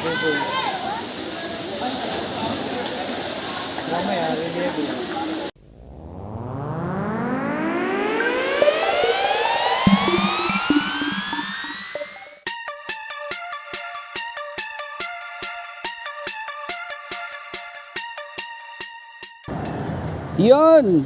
Reliable. Yun!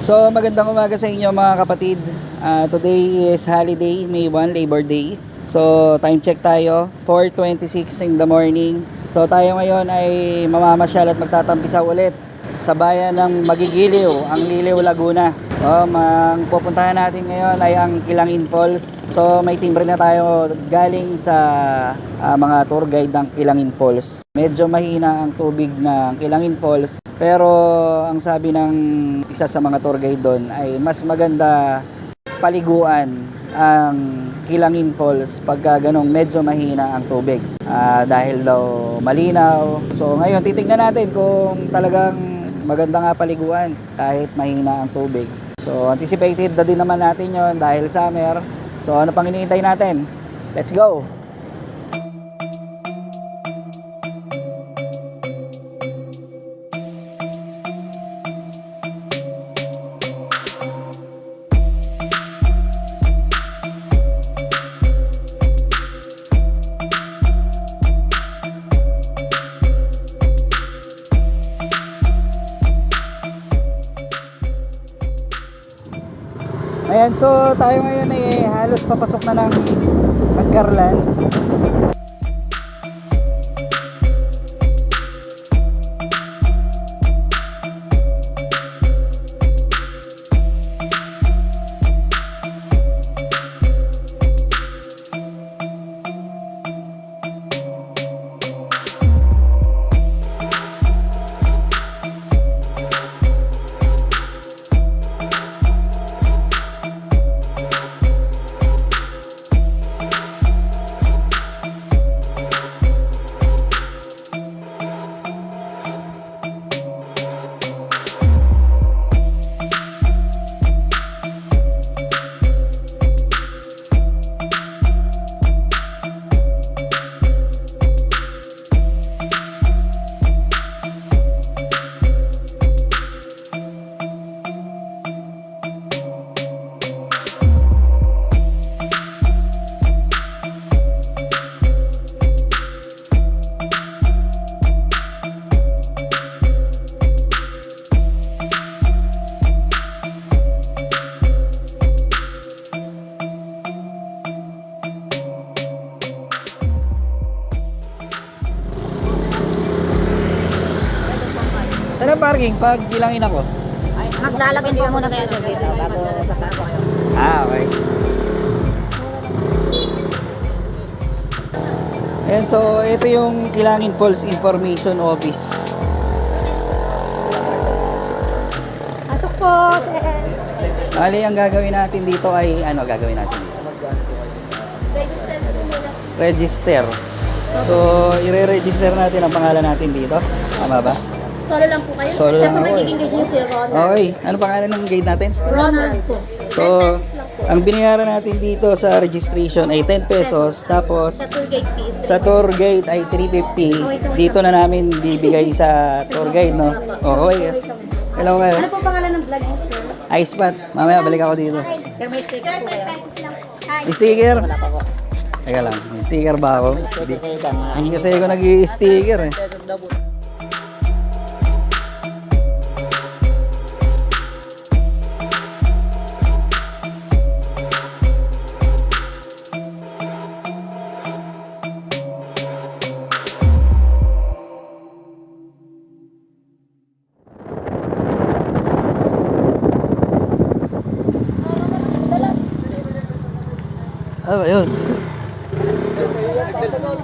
So magandang umaga sa inyo mga kapatid. Ah, today is holiday, May 1, Labor Day. So time check tayo, 4.26 in the morning. So tayo ngayon ay mamamasyal at magtatampisaw ulit sa bayan ng Magigiliw, ang Liliw, Laguna. So, ang pupuntahan natin ngayon ay ang Kilangin Falls. So may timbre na tayo galing sa ah, mga tour guide ng Kilangin Falls. Medyo mahina ang tubig ng Kilangin Falls pero ang sabi ng isa sa mga tour guide doon ay mas maganda paliguan ang Kilangin Falls pagka ganong medyo mahina ang tubig Ah, dahil daw malinaw. So ngayon titignan natin kung talagang maganda nga paliguan kahit mahina ang tubig. So anticipated na din naman natin yon dahil summer. So ano pang iniintay natin? Let's go! So tayo ngayon ay halos papasok na ng Magkarlan. Parking? Pag bilangin ako. Maglalagay po muna kayo sir dito bago sa pasok. Ah, okay. Ayan, so ito yung Kilangin Falls Information Office. Pasok po sir. Bali, ang gagawin natin dito ay, ano gagawin natin dito? Register muna. Register. So, ire-register natin ang pangalan natin dito. Tama ba? Solo lang po kayo? Solo lang Saan po ako eh. magiging guide niyo si Ronald? Okay, ano pangalan ng guide natin? Ronald po. So, ang binayaran natin dito sa registration ay 10 pesos. Tapos, Sa tour guide fees. sa tour guide ay 350. Dito na namin bibigay sa tour guide, no? Oh, okay. Hello kayo. Ano po pangalan ng vlog niyo sir? Ice spot. Mamaya balik ako dito. Sir, may sticker po kayo. Hi. Sticker. Wala pa po. Teka lang, may sticker ba ako? Kayo? Mga Hindi kasi ako nag-sticker eh. Ano ba yun?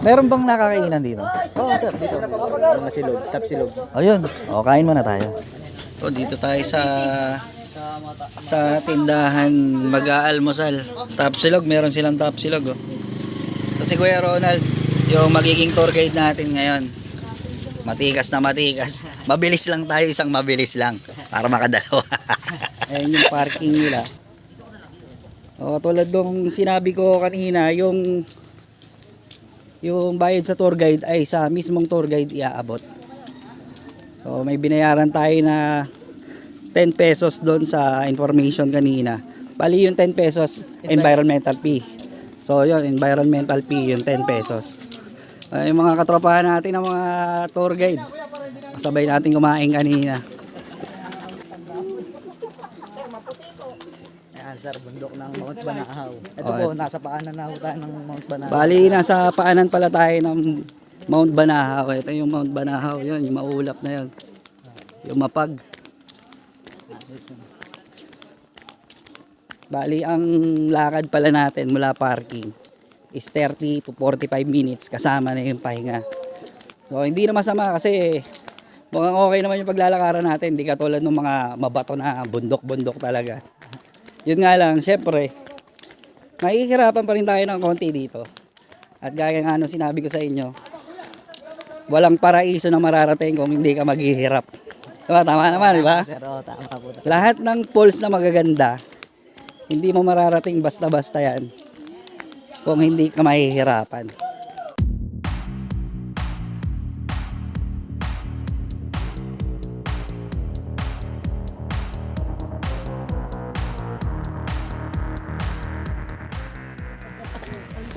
Meron bang nakakainan dito? Oo, sir, dito. Mga silog, tap silog. Ayun. O, kain muna tayo. So, dito tayo sa sa tindahan mag-aalmusal. Tapsilog, meron silang tapsilog. Oh. Kasi Kuya Ronald, yung magiging tour guide natin ngayon, matikas na matikas. Mabilis lang tayo, isang mabilis lang para makadalawa. Ayan yung parking nila. O, tulad nung sinabi ko kanina, yung yung bayad sa tour guide ay sa mismong tour guide iaabot. So may binayaran tayo na 10 pesos doon sa information kanina. Bali yung 10 pesos environmental fee. So yun, environmental fee yung 10 pesos. Uh, yung mga katropahan natin ng mga tour guide. Sabay natin kumain kanina. Sir, bundok ng Mount Banahaw. Ito Oh, po, nasa paanan na ho tayo ng Mount Banahaw. Bali, nasa paanan pala tayo ng Mount Banahaw. Ito yung Mount Banahaw, yun, yung maulap na yun. Yung mapag. Bali, ang lakad pala natin mula parking is 30 to 45 minutes kasama na yung pahinga. So, hindi na masama kasi mukhang okay naman yung paglalakaran natin. Hindi katulad ng mga mabato na bundok-bundok talaga. Yun nga lang, syempre, mahihirapan pa rin tayo ng konti dito. At gaya nga nung sinabi ko sa inyo, walang paraiso na mararating kung hindi ka maghihirap. Diba? Tama naman, di ba? Sir, oh, tama po. Lahat ng falls na magaganda, hindi mo mararating basta-basta yan kung hindi ka mahihirapan.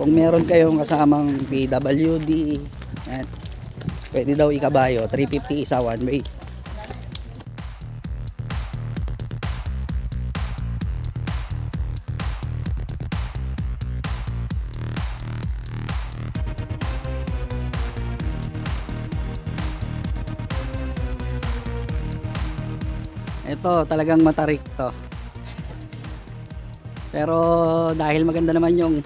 Kung meron kayong kasamang PWD, yan, pwede daw ikabayo, 350 isa one way. Ito, talagang matarik to. Pero dahil maganda naman yung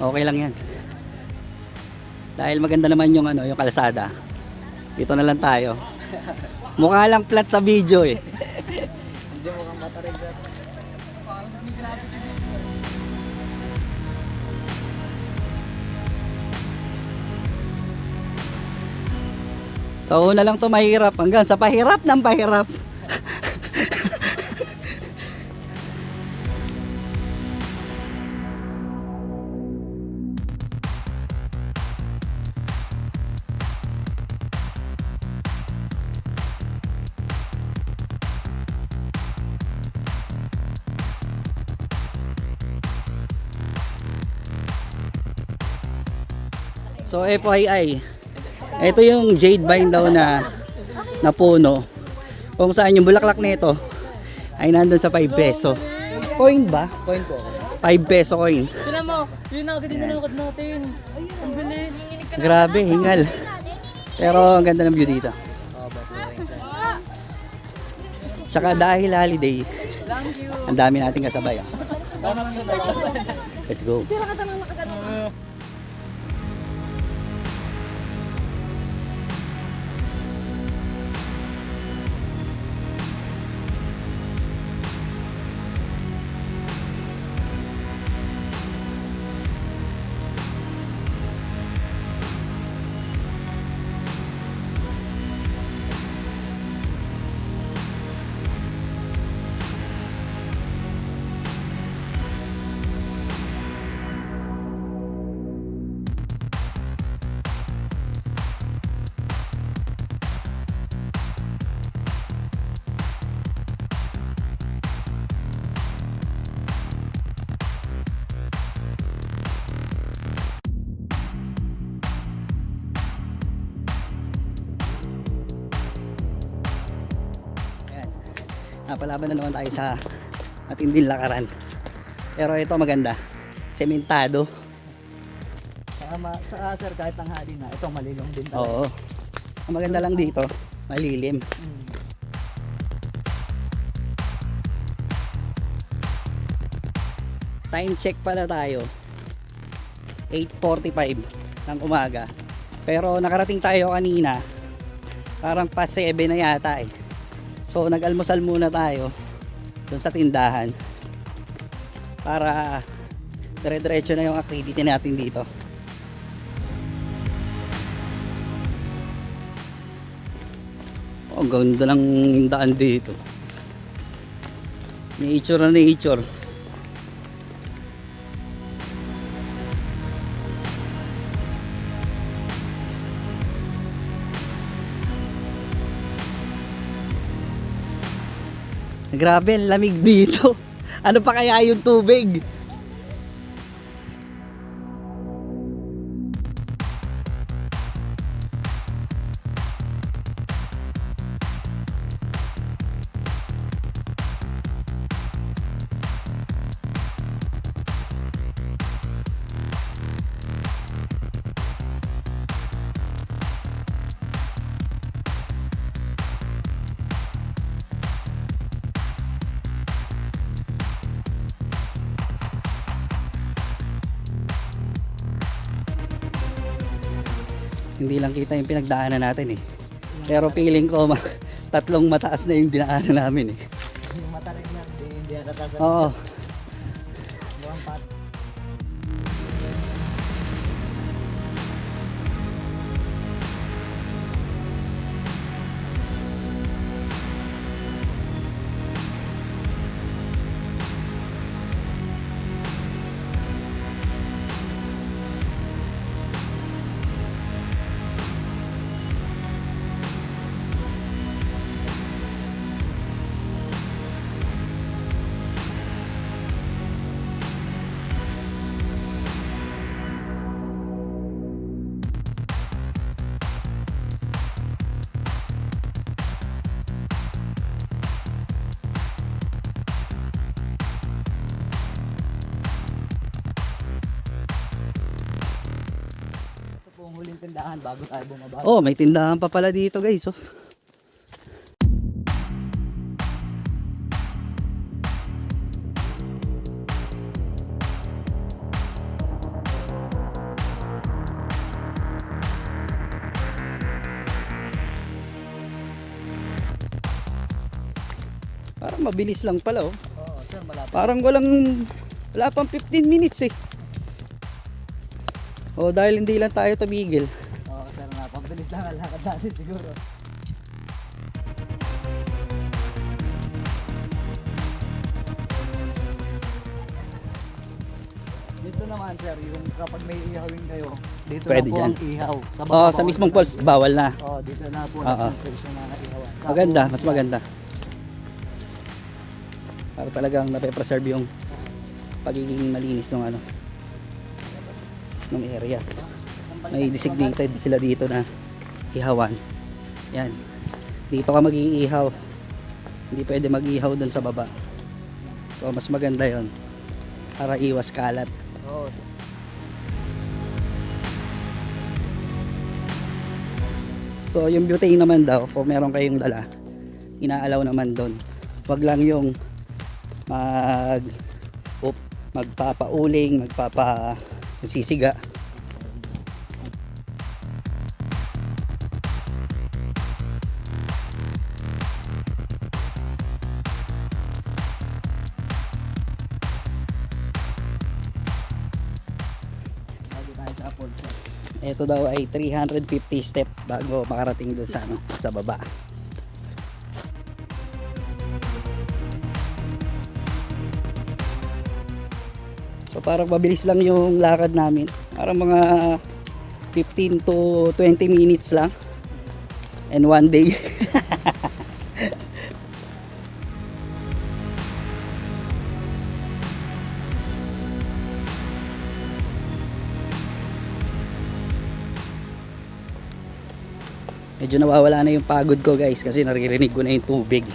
Okay lang 'yan. Dahil maganda naman yung ano, yung kalsada. Dito na lang tayo. Mukha lang flat sa video eh. Hindi mo kang matarig. So una lang to mahirap hanggang sa pahirap ng pahirap. So FYI, ito yung jade vine daw na na puno. Kung saan yung bulaklak nito ay nandun sa 5 peso. Coin ba? Coin po. 5 peso coin. Tinan mo, yun na agad yung nalakad natin. Ang bilis. Grabe, hingal. Pero ang ganda ng view dito. Saka dahil holiday, ang dami nating kasabay. ah. Let's go. Ayan. Napalaban na naman tayo sa matinding lakaran. Pero ito maganda. Sementado. Saka ma- sa sir, kahit tanghali na, ito malilong din talaga. Oo. Ang maganda lang dito, malilim. Time check pala tayo. 8.45 ng umaga. Pero nakarating tayo kanina. Parang pa 7 na yata eh. So nag-almusal muna tayo dun sa tindahan. Para dire-diretso na yung activity natin dito. Oh, ganda ng daan dito. Nature na nature. Grabe, ang lamig dito. Ano pa kaya yung tubig? Hindi lang kita yung pinagdaanan natin eh. Pero feeling ko ma- tatlong mataas na yung dinaanan namin eh. Yung mata rin di, hindi yan natasan. Oo. Ang huling tindahan bago tayo bumaba. Oh, may tindahan pa pala dito guys. Oh. Parang mabilis lang pala oh. Oo, sir, malapit. Parang walang wala pang 15 minutes eh. Oh, dahil hindi lang tayo tumigil. Oo, sir, napabilis lang ang lakad natin siguro. Dito naman sir, yung kapag may ihawin kayo, dito Pwede na po dyan. ang ihaw. Sa Oh, baba sa mismong falls bawal na. Oo, dito na po Oo. nasa location na ihawan. Maganda, mas maganda. Para talagang nape-preserve yung pagiging malinis ng ano ng area. May designated sila dito na ihawan. Yan. Dito ka mag-iihaw. Hindi pwede mag-ihaw doon sa baba. So mas maganda 'yon para iwas kalat. Oo. So yung butane naman daw, kung meron kayong dala, inaalaw naman doon. Wag lang yung mag up, magpapauling, magpapa sisiga. Bago tayo sa falls sir. Ito daw ay 350 step bago makarating doon sa ano, sa baba. So parang mabilis lang yung lakad namin. Parang mga 15 to 20 minutes lang. And one day. Medyo nawawala na yung pagod ko guys kasi naririnig ko na yung tubig.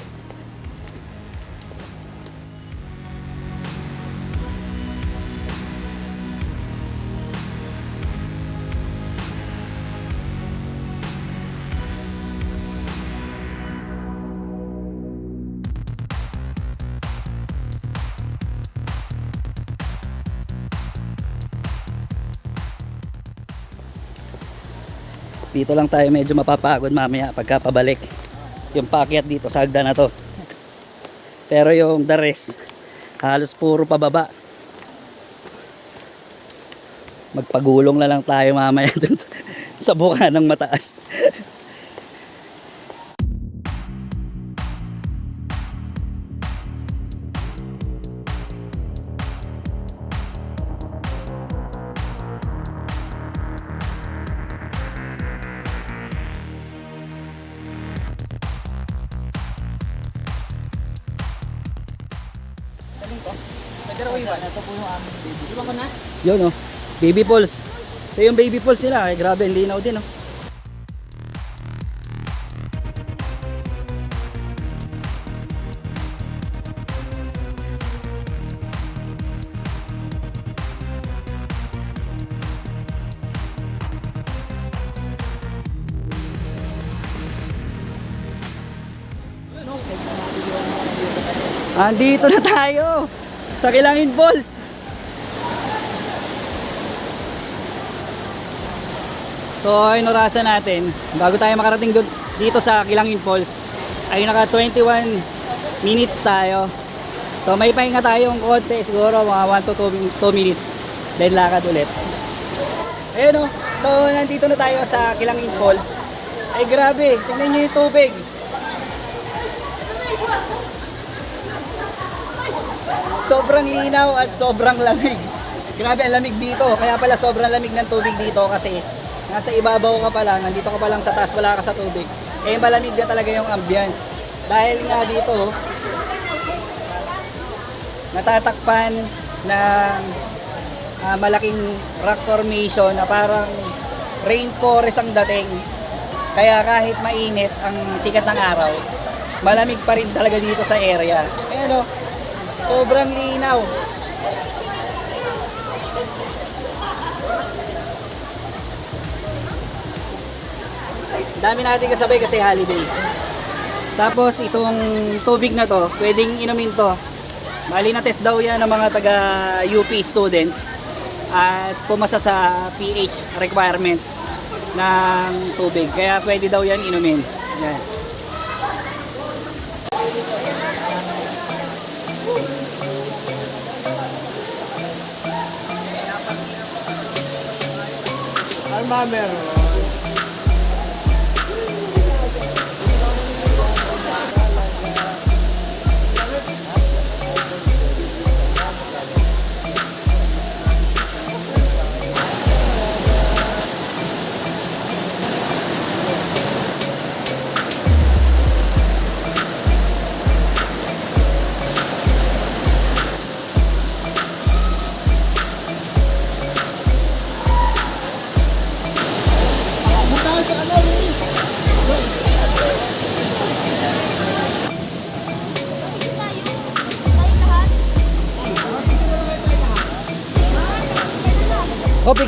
Dito lang tayo medyo mapapagod mamaya pagka pabalik. Yung pakyat dito sa hagdan na to. Pero yung the rest, halos puro pababa. Magpagulong na lang tayo mamaya sa buka ng mataas. Ito po yung aming baby. Iwan ko na? Yun oh. Baby Pulse. Ito yung baby pulse nila. Eh, grabe, linaw din oh. Andito na tayo sa Kilangin Falls. So, ayun orasan natin. Bago tayo makarating dito sa Kilangin Falls, ay naka 21 minutes tayo. So, may pahinga tayong konti, siguro mga 1 to 2, minutes. Then lakad ulit. Ayun o. So, nandito na tayo sa Kilangin Falls. Ay grabe, tingnan nyo yung tubig. Sobrang linaw at sobrang lamig. Grabe ang lamig dito. Kaya pala sobrang lamig ng tubig dito kasi nasa ibabaw ka pa lang, nandito ka pa lang sa taas, wala ka sa tubig. Eh malamig na talaga yung ambience. Dahil nga dito, natatakpan ng ah, malaking rock formation na parang rainforest ang dating. Kaya kahit mainit ang sikat ng araw, malamig pa rin talaga dito sa area. Ayan o, sobrang linaw. Dami natin kasabay kasi holiday. Tapos itong tubig na to, pwedeng inumin to. Bali na test daw yan ng mga taga UP students at pumasa sa pH requirement ng tubig. Kaya pwede daw yan inumin. Yan. Ano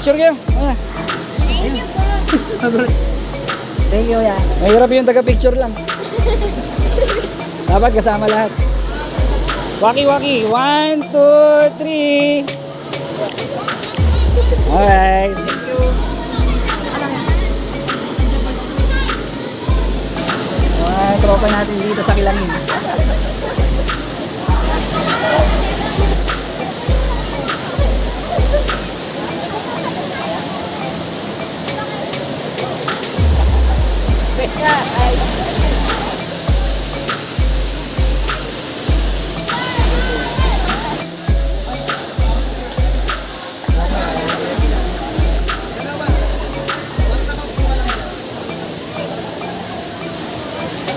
picture kayo. Ah. Thank you, ya. Mahirap yung taga-picture lang. Dapat kasama lahat. Waki-waki. One, two, three. Alright. Mga tropa natin dito sa Kilangin.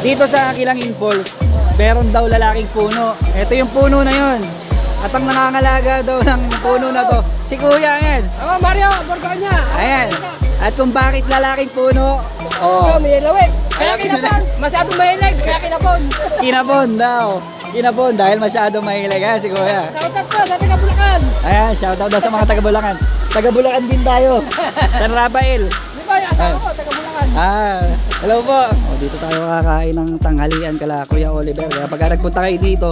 Dito sa Kilangin Falls, meron daw lalaking puno. Ito yung puno na yon. At ang nangangalaga daw ng puno na to, si Kuya yan. Ako, Mario, Borgonya. Ayan. At kung bakit lalaking puno, oh, Ikaw, may lawig. Kaya kinapon. Masyadong mahilig, kaya kinapon. kinabon daw. Kinabon dahil masyado mahilig ha, si Kuya. Shoutout po sa taga Bulacan. Ayan, shoutout daw sa mga taga Bulacan. Taga Bulacan din tayo. San Rafael. Di ba, asawa ko, taga Bulacan. Ah, hello po. O, dito tayo kakain ng tanghalian kala Kuya Oliver. Kaya pag nagpunta kayo dito,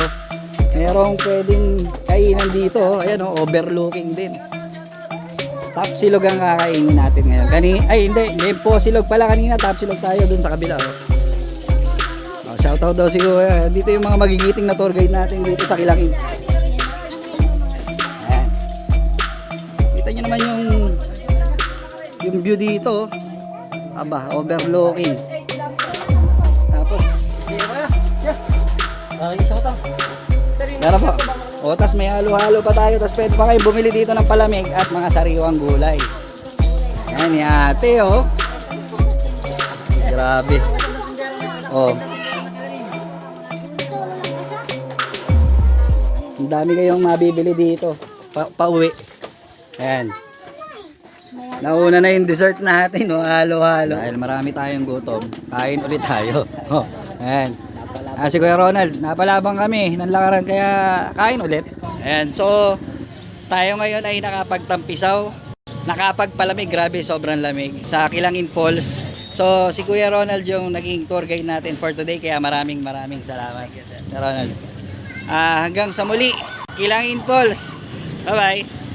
merong pwedeng kainan dito. Ayan o, overlooking din. Top silog ang kakainin natin ngayon. Kani, ay hindi, hindi po silog pala kanina. Top silog tayo dun sa kabila. Oh. Oh, shoutout daw si Kuya. Dito yung mga magigiting na tour guide natin dito sa Kilangin. Kita nyo naman yung yung view dito. oh. Aba, overlooking. Meron po. O, tas may halo-halo pa tayo. Tas pwede pa kayo bumili dito ng palamig at mga sariwang gulay. Yan ni ate, oh. Grabe. Oh. Ang dami kayong mabibili dito. Pa pauwi. Ayan. Nauna na yung dessert natin, no? halo-halo. Dahil marami tayong gutom, kain ulit tayo. Oh, ayan. Ah, si Kuya Ronald, napalabang kami ng lakaran kaya kain ulit. Ayan, so tayo ngayon ay nakapagtampisaw, nakapagpalamig, grabe sobrang lamig sa Kilangin Falls. So si Kuya Ronald yung naging tour guide natin for today kaya maraming maraming salamat. Kuya Ronald. Ah, hanggang sa muli, Kilangin Falls. Bye-bye.